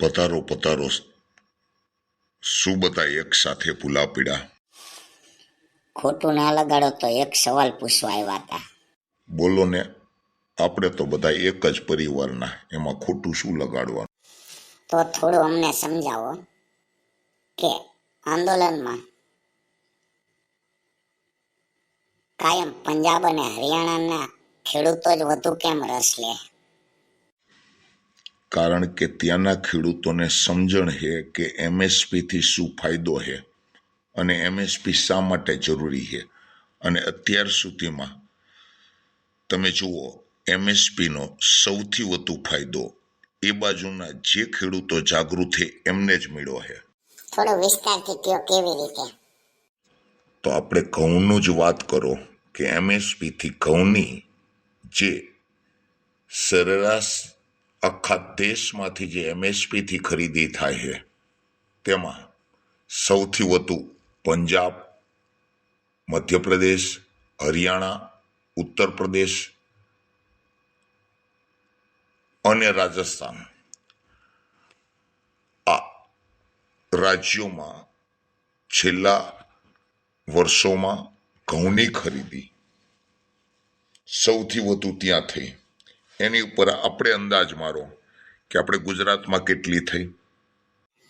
પતારો શું બધા એક સાથે ફૂલા પીડા? ખોટું ના લગાડો તો એક સવાલ પૂછવા આવ્યા હતા. બોલો ને આપણે તો બધા એક જ પરિવારના એમાં ખોટું શું લગાડવાનું? તો થોડું અમને સમજાવો કે આંદોલનમાં કાયમ પંજાબ અને હરિયાણાના ખેડૂતો જ વધુ કેમ રસ લે? કારણ કે ત્યાંના ખેડૂતોને સમજણ છે કે એમએસપી થી શું ફાયદો છે અને એમએસપી શા માટે જરૂરી છે અને અત્યાર સુધીમાં તમે જુઓ એમએસપીનો નો સૌથી વધુ ફાયદો એ બાજુના જે ખેડૂતો જાગૃત છે એમને જ મળ્યો છે થોડો વિસ્તારથી કયો કેવી રીતે? તો આપણે ઘઉંનું જ વાત કરો કે એમએસપી થી ઘઉંની જે સરેરાશ આખા દેશમાંથી જે એમએસપી થી ખરીદી થાય છે, તેમાં સૌથી વધુ પંજાબ, મધ્યપ્રદેશ, હરિયાણા ઉત્તર પ્રદેશ અને રાજસ્થાન. આ રાજ્યોમાં છેલ્લા વર્ષોમાં ઘઉંની ખરીદી સૌથી વધુ ત્યાં થઈ. એની ઉપર આપણે અંદાજ મારો કે આપણે ગુજરાતમાં કેટલી થઈ.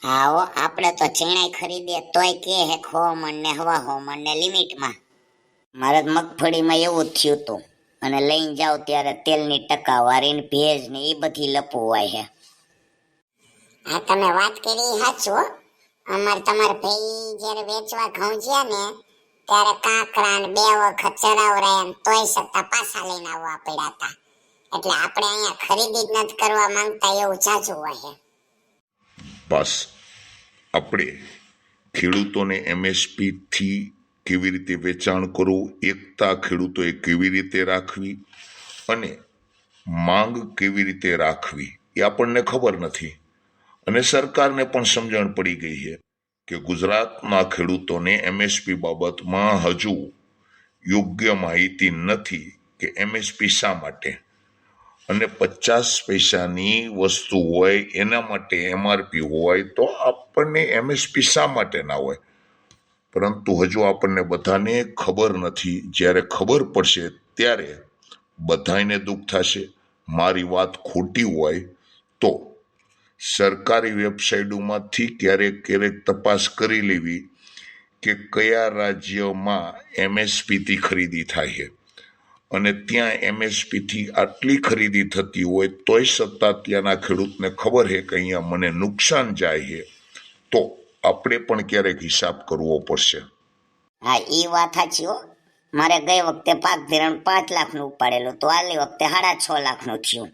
હા આપણે તો ચેણાઈ ખરીદીએ તોય કે હે ખો મણ ને હવા હો મણ ને લિમિટમાં. મારે મગફળીમાં એવું થયું હતું અને લઈને જાવ ત્યારે તેલની ટકાવારી ને ભેજ ને એ બધી લપવાય છે આ તમે વાત કરી સાચો અમાર તમારા ભાઈ જ્યારે વેચવા ઘઉંજ્યા ને ત્યારે કાંકરા ને બે વખત ચડાવરાયા ને તોય સત્તા પાછા લઈને આવવા પડ્યા હતા એટલે આપણે અહીંયા ખરીદી જ નથી કરવા માંગતા એવું જાજુ હોય બસ. આપણે ખેડૂતોને એમએસપી થી કેવી રીતે વેચાણ કરવું, એકતા ખેડૂતોએ કેવી રીતે રાખવી અને માંગ કેવી રીતે રાખવી એ આપણને ખબર નથી. અને સરકારને પણ સમજણ પડી ગઈ છે કે ગુજરાતના ખેડૂતોને એમએસપી બાબતમાં હજુ યોગ્ય માહિતી નથી કે એમએસપી શા માટે. અને પચાસ પૈસાની વસ્તુ હોય, એના માટે એમઆરપી હોય, તો આપણને એમએસપી શા માટે ના હોય? પરંતુ હજુ આપણને બધાને ખબર નથી. જ્યારે ખબર પડશે, ત્યારે બધાને દુઃખ થશે. મારી વાત ખોટી હોય, તો સરકારી વેબસાઇટોમાંથી ક્યારેક ક્યારેક તપાસ કરી લેવી કે કયા રાજ્યમાં એમએસપીથી ખરીદી થાય છે. અને ત્યાં એમએસપીથી આટલી ખરીદી થતી હોય તોય સત્તા ત્યાંના ખેડૂતને ખબર છે કે અહીંયા મને નુકસાન જાય છે તો આપણે પણ ક્યારેક હિસાબ કરવો પડશે. હા, એ વાત સાચી હો. મારે ગઈ વખતે પાક ધિરાણ પાંચ લાખનું ઉપાડેલું તો આલી વખતે સાડા છ લાખનું થયું.